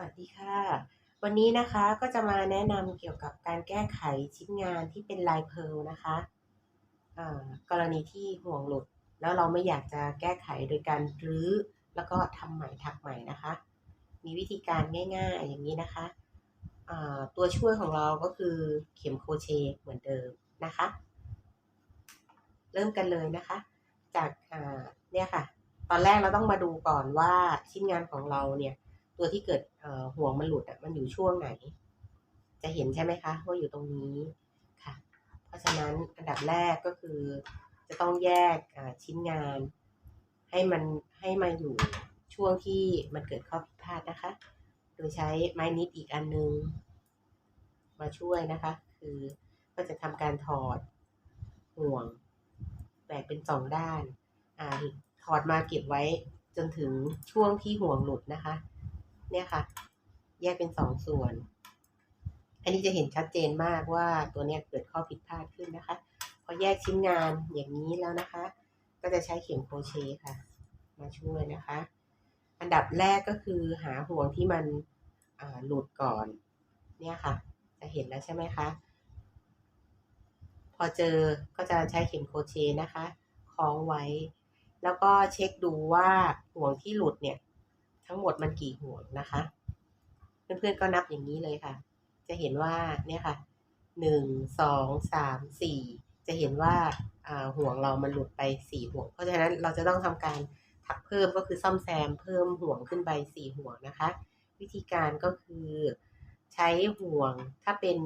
วัสดีค่ะ วันนี้นะคะก็จะมาแนะนำเกี่ยวกับการแก้ไขชิ้นงานที่เป็นลายเพร์ลนะคะอ่ากรณีที่ห่วงหลุด แล้วเราไม่อยากจะแก้ไขโดยการรื้อแล้วก็ทำใหม่ถักใหม่นะคะ มีวิธีการง่ายๆอย่างนี้นะคะอ่าตัวช่วยของเราก็คือเข็มโคเชเหมือนเดิมนะคะ เริ่มกันเลยนะคะ จากอ่าเนี่ยค่ะ ตอนแรกเราต้องมาดูก่อนว่าชิ้นงานของเราเนี่ย ตัวที่เกิดเอ่อห่วงมันหลุดอะมันอยู่ช่วงไหน จะเห็นใช่ไหมคะว่าอยู่ตรงนี้ค่ะ เพราะฉะนั้นอันดับแรกก็คือ จะต้องแยกชิ้นงาน ให้มันให้มาอยู่ช่วงที่มันเกิดข้อผิดพลาดนะคะ โดยใช้ไม้นิดอีกอันนึง มาช่วยนะคะ คือก็จะทำการถอดห่วงแบ่งเป็นสองด้าน อ่าถอดมาเก็บไว้จนถึงช่วงที่ห่วงหลุดนะคะ เนี่ยค่ะ แยกเป็นสองส่วน อันนี้จะเห็นชัดเจนมากว่าตัวเนี้ยเกิดข้อผิดพลาดขึ้นนะคะ พอแยกชิ้นงานอย่างนี้แล้วนะคะ ก็จะใช้เข็มโครเชต์ค่ะ มาช่วยนะคะ อันดับแรกก็คือหาห่วงที่มันหลุดก่อน เนี่ยค่ะ จะเห็นแล้วใช่ไหมคะ พอเจอก็จะใช้เข็มโครเชต์นะคะ คล้องไว้ แล้วก็เช็คดูว่าห่วงที่หลุดเนี่ย ทั้งหมดมันกี่ห่วงนะคะ เพื่อนๆก็นับอย่างนี้เลยค่ะ จะเห็นว่าเนี่ยค่ะหนึ่งสองสามสี่จะเห็นว่าห่วงเรามันหลุดไปสี่ห่วง เพราะฉะนั้นเราจะต้องทำการถักเพิ่มก็คือซ่อมแซมเพิ่มห่วงขึ้นไปสี่ห่วงนะคะ วิธีการก็คือใช้ห่วงถ้าเป็น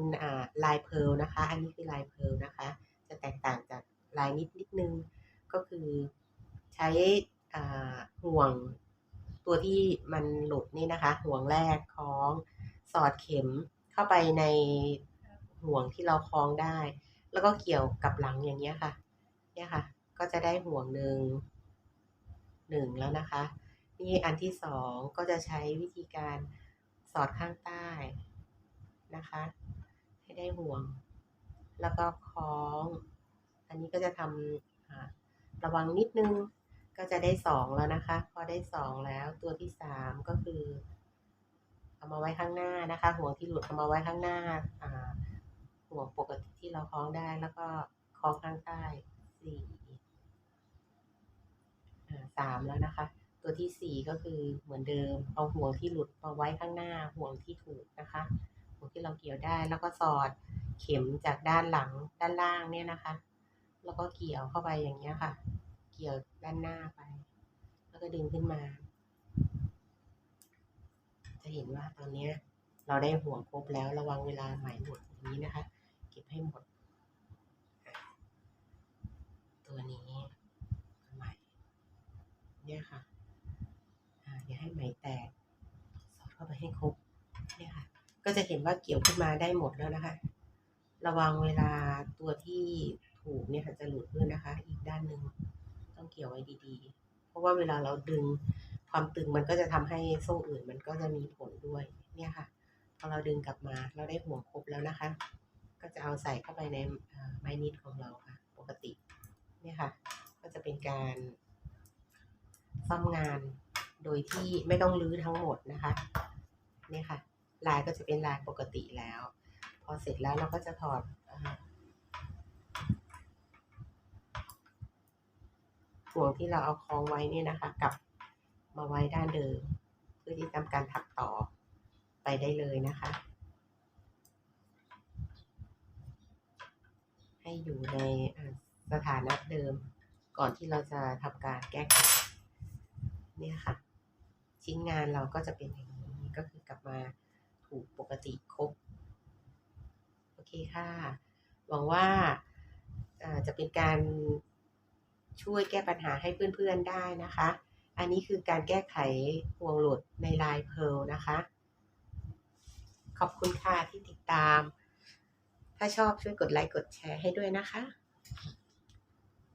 ลายเพลนะคะ อันนี้คือลายเพลนะคะ จะแตกต่างจากลายนิดนิดนึงก็คือใช้ห่วง ตัวที่มันหลุดนี่นะคะ ห่วงแรกคล้องสอดเข็มเข้าไปในห่วงที่เราคล้องได้ แล้วก็เกี่ยวกับหลังอย่างเงี้ยค่ะ เนี่ยค่ะ ก็จะได้ห่วงหนึ่งหนึ่งแล้วนะคะ นี่อันที่สองก็จะใช้วิธีการสอดข้างใต้นะคะ ให้ได้ห่วง แล้วก็คล้อง อันนี้ก็จะทำระวังนิดนึง ก็จะได้สองแล้วนะคะ พอได้สองแล้วตัวที่สามก็คือเอามาไว้ข้างหน้านะคะ ห่วงที่หลุดเอามาไว้ข้างหน้าห่วงปกติที่เราคล้องได้แล้วก็คล้องข้างใต้สี่สามแล้วนะคะ ตัวที่สี่ก็คือเหมือนเดิมเอาห่วงที่หลุดมาไว้ข้างหน้า ห่วงที่ถูกนะคะห่วงที่เราเกี่ยวได้แล้วก็สอดเข็มจากด้านหลังด้านล่างเนี่ยนะคะ แล้วก็เกี่ยวเข้าไปอย่างเงี้ยค่ะ กี่ยวด้านหน้าไป แล้วก็ดึงขึ้นมา จะเห็นว่าตอนนี้เราได้ห่วงครบแล้วระวังเวลาใหม่หมดอย่างนี้นะคะ เก็บให้หมด ตัวนี้ใหม่เนี่ยค่ะอย่าให้ไหมแตก สอดเข้าไปให้ครบเนี่ยค่ะ ก็จะเห็นว่าเกี่ยวขึ้นมาได้หมดแล้วนะคะ ระวังเวลาตัวที่ถูกเนี่ยค่ะจะหลุดด้วยนะคะ อีกด้านหนึ่ง ต้องเกี่ยวไว้ดีๆ เพราะว่าเวลาเราดึงความตึงมันก็จะทำให้โซ่อื่นมันก็จะมีผลด้วย เนี่ยค่ะ พอเราดึงกลับมาเราได้ห่วงครบแล้วนะคะ ก็จะเอาใส่เข้าไปในไม้นิดของเราค่ะ ปกติ เนี่ยค่ะ ก็จะเป็นการซ่อมงานโดยที่ไม่ต้องรื้อทั้งหมดนะคะ เนี่ยค่ะ ลายก็จะเป็นลายปกติแล้ว พอเสร็จแล้วเราก็จะถอด ห่วงที่เราเอาคล้องไว้นี่นะคะกลับมาไว้ด้านเดิม เพื่อที่ทำการถักต่อไปได้เลยนะคะ ให้อยู่ในสถานะเดิม ก่อนที่เราจะทำการแก้ไขเนี่ยค่ะ ชิ้นงานเราก็จะเป็นอย่างนี้ก็คือกลับมาถูกปกติครบโอเคค่ะ หวังว่าจะเป็นการ ช่วยแก้ปัญหาให้เพื่อนๆได้นะคะ อันนี้คือการแก้ไขห่วงหลุดในลายเพลนะคะ ขอบคุณค่ะที่ติดตาม ถ้าชอบช่วยกดไลค์กดแชร์ให้ด้วยนะคะ